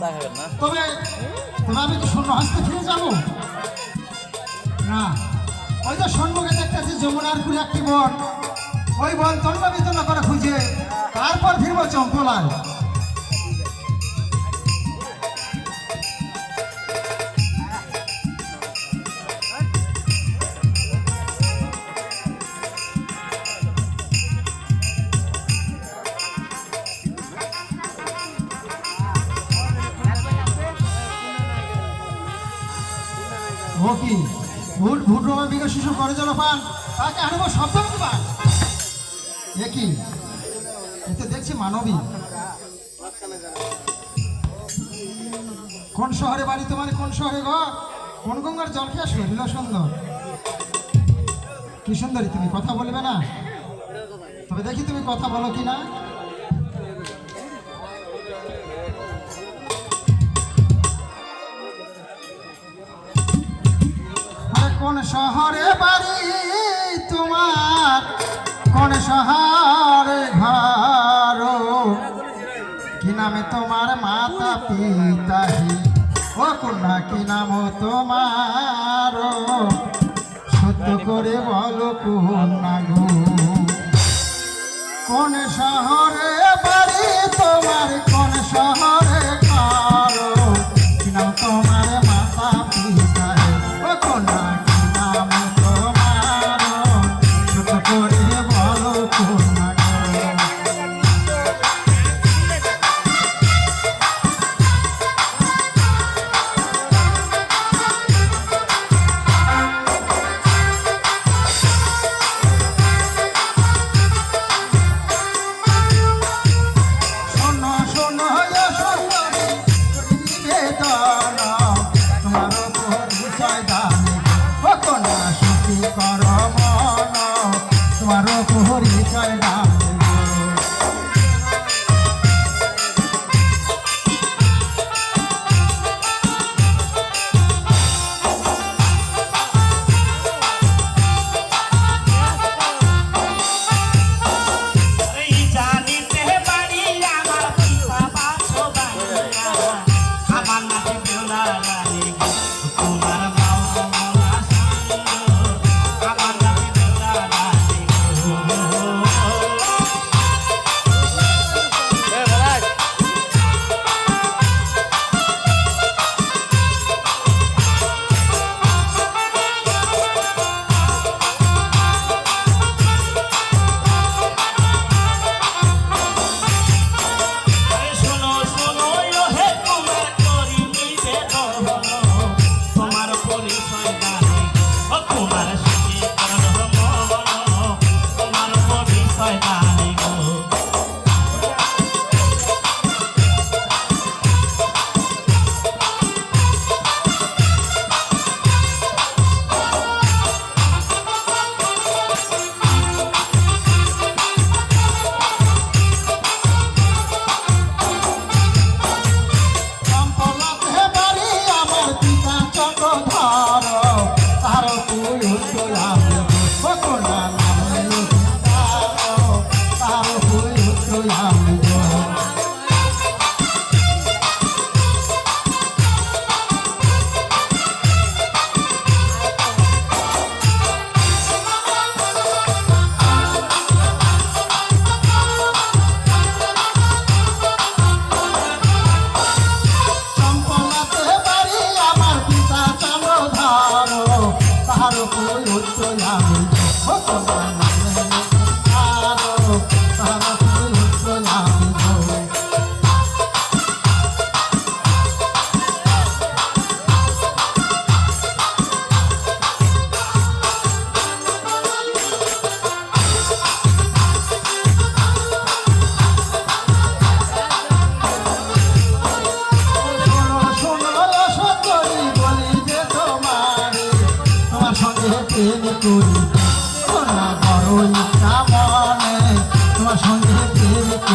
দেখাবেন না। তবে আমি কি শূন্য হাসতে ফিরে যাব। না, ওই তো সন্মুখে দেখতেছি, যমুনার কুলে একটি বন। ওই বন তন্ন বিতন্ন করে খুঁজে, তারপর ফিরবো চম্পলায়। ও কি ভুট ভুট রমে বিঘা শিশু করে জলপান। তাকে আনব শব্দ পান। এ কি? এতে দেখছি মানবী। কোন শহরে বাড়ি তোমার, কোন শহরে ঘর? কোন গঙ্গার জল খেয়ে শরীর সুন্দর। কি সুন্দরী তুমি, কথা বলবে না? তবে দেখি তুমি কথা বলো কি না? কোন শহরে বাড়ি তোমার? কোন শহরে ঘর? কি নামে তোমার মাতা পিতা হে? ও কন্যা, কি নাম তোমার? সত্য করে বলো কন্যা গো। কোন শহরে বাড়ি তোমার? কোন শহরে bye bye.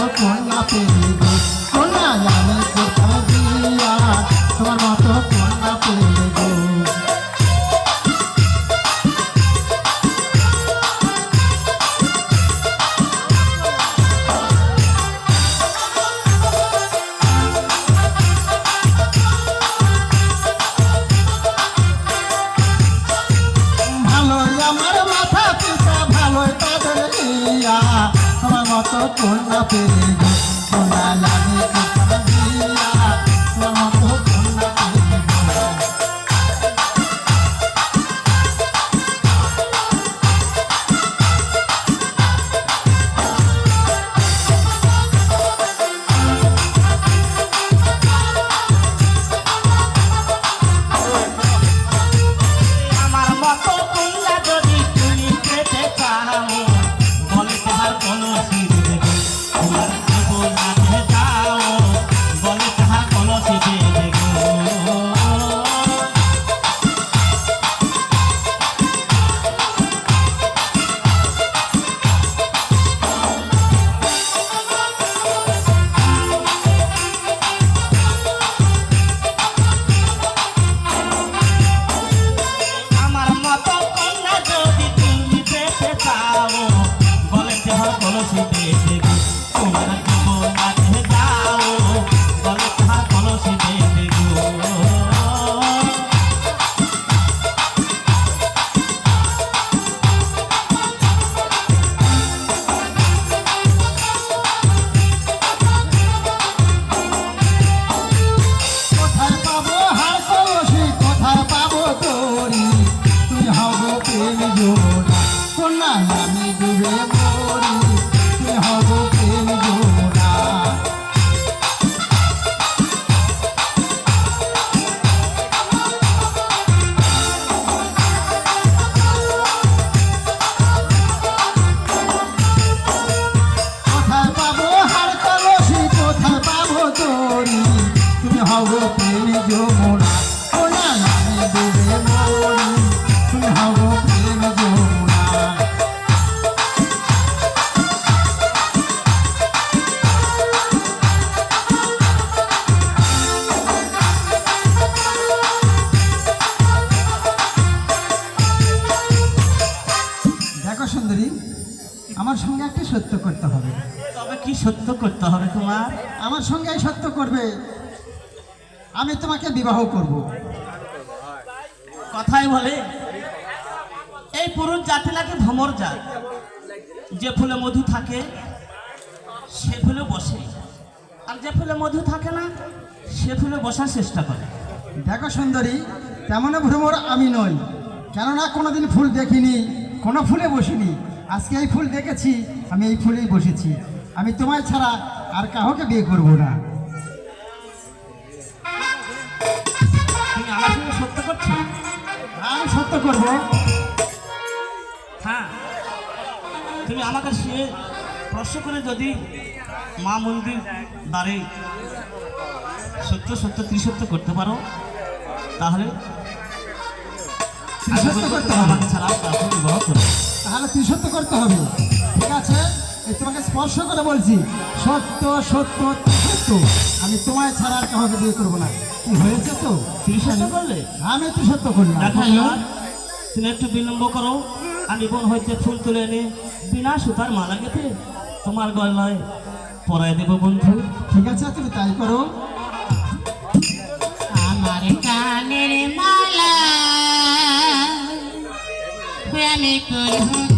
মতো কন্যা পেয়ে তোমার মতো কন্যা পেলে কন্যা লাগে। আমি ডুবে মরি তুই হব প্রেম জোড়া কোথায় পাবো আমার সঙ্গে একটি সত্য করতে হবে? তবে কি সত্য করতে হবে তোমার? আমার সঙ্গে সত্য করবে। আমি তোমাকে বিবাহ করব। কথাই বলে এই পুরুষ জাতি নাকি ভ্রমর জাত। যে ফুলে মধু থাকে সে ফুলে বসে। আর যে ফুলে মধু থাকে না সে ফুলে বসার চেষ্টা করে। দেখো সুন্দরী তেমন ভ্রমর আমি নই। কেননা কোনোদিন ফুল দেখিনি কোনো ফুলে বসিনি। আজকে এই ফুল দেখেছি আমি এই ফুলেই বসেছি। আমি তোমায় ছাড়া আর কাউকে বিয়ে করব না। সত্য করছ? আমি সত্য করব। হ্যাঁ। তুমি আমাকে সে প্রশ্ন করে যদি মা মন্দির দ্বারে সত্য সত্য ত্রিসত্য করতে পারো তাহলে বলব করতে হবে তাহলে তুই সত্য করতে হবে। ঠিক আছে? এই তোমাকে স্পর্শ করে বলছি সত্য সত্য সত্য আমি তোমায় ছাড়া আর কাউকে বিয়ে করব না। কি হয়েছে তো? ত্রিসত্য করলে? আমি তুই সত্য করলাম তুমি একটু বিলম্ব করো। আমি বোন হইতে ফুল তুলে এনে বিনা সুতার মালা গেঁথে তোমার গলায় পরায় দেবো বন্ধু। ঠিক আছে তুমি তাই করো। আমার কানের মালা আমি করব